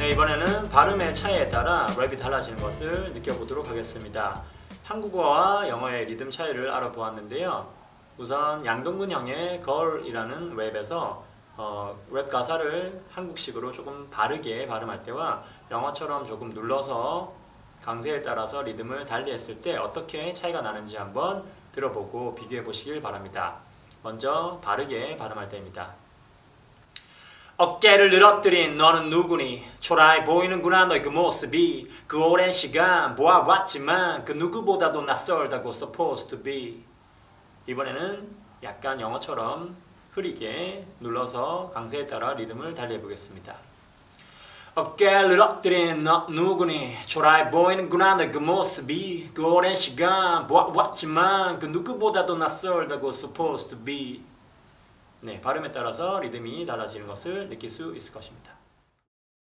네, 이번에는 발음의 차이에 따라 랩이 달라지는 것을 느껴보도록 하겠습니다. 한국어와 영어의 리듬 차이를 알아보았는데요. 우선 양동근 형의 걸이라는 랩에서 어, 랩 가사를 한국식으로 조금 바르게 발음할 때와 영어처럼 조금 눌러서 강세에 따라서 리듬을 달리했을 때 어떻게 차이가 나는지 한번 들어보고 비교해 보시길 바랍니다. 먼저 바르게 발음할 때입니다. 어깨를 늘어뜨린 너는 누구니? 초라해 보이는구나 너의 그 모습이. 그 오랜 시간 보아왔지만 그 누구보다도 낯설다고 supposed to be. 이번에는 약간 영어처럼 흐리게 눌러서 강세에 따라 리듬을 달리해 보겠습니다. 어깨를 늘어뜨린 너 누구니? 초라해 보이는구나 너의 그 모습이. 그 오랜 시간 보아왔지만 그 누구보다도 낯설다고 supposed to be 네, 발음에 따라서 리듬이 달라지는 것을 느낄 수 있을 것입니다.